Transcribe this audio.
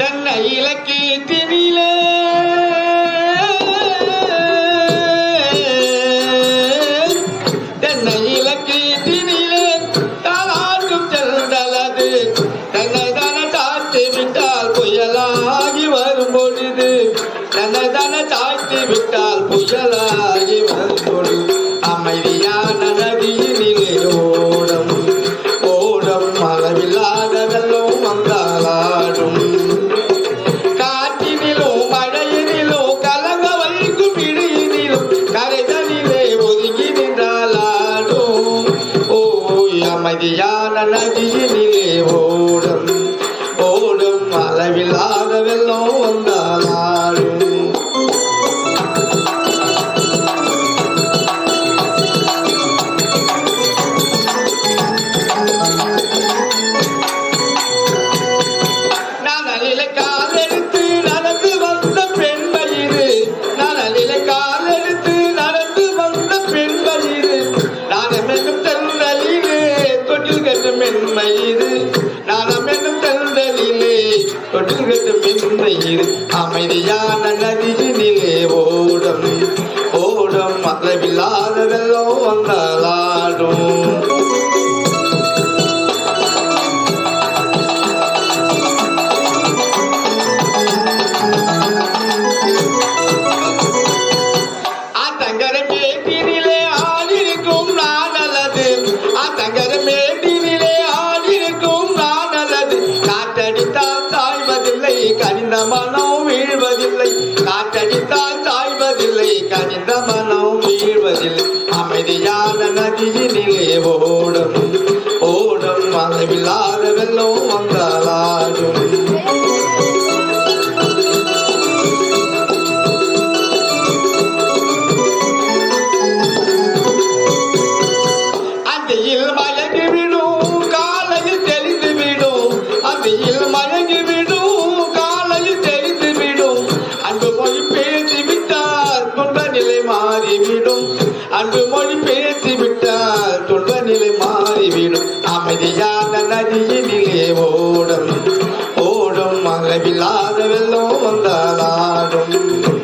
தன்னை இலக்கியத்தினிலே தன்னை இலக்கியத்தினிலே தாளாட்டும் செல்தலது தன்னை தன தாழ்த்தி விட்டால் புயலாகி வரும் பொழுது. தன்னை தன தாழ்த்தி விட்டால் புயலா ஓய் அமைதியான நதியினிலே மயிறு மென்மயிறு என்னும் தென்றலிலே தொட்டில் கட்டும் அமைதியான நதியினிலே ஓடும். ஓடும் அளவில்லாத வெள்ளம் வந்தாலாடும். வீழ்வதில்லை. காற்றடித்தால் தாழ்வதில்லை கனிந்த மனம் வீழ்வதில்லை. அமைதியான நதியினிலே ஓடும். ஓடும் அளவில்லாத மாறிவிடும் அன்பு மொழி பேசிவிட்டால் துன்ப நிலை மாறிவிடும். அமைதியான நதியினிலே ஓடும். ஓடும் மகவில்லாத வெள்ளம் வந்தாலாடும்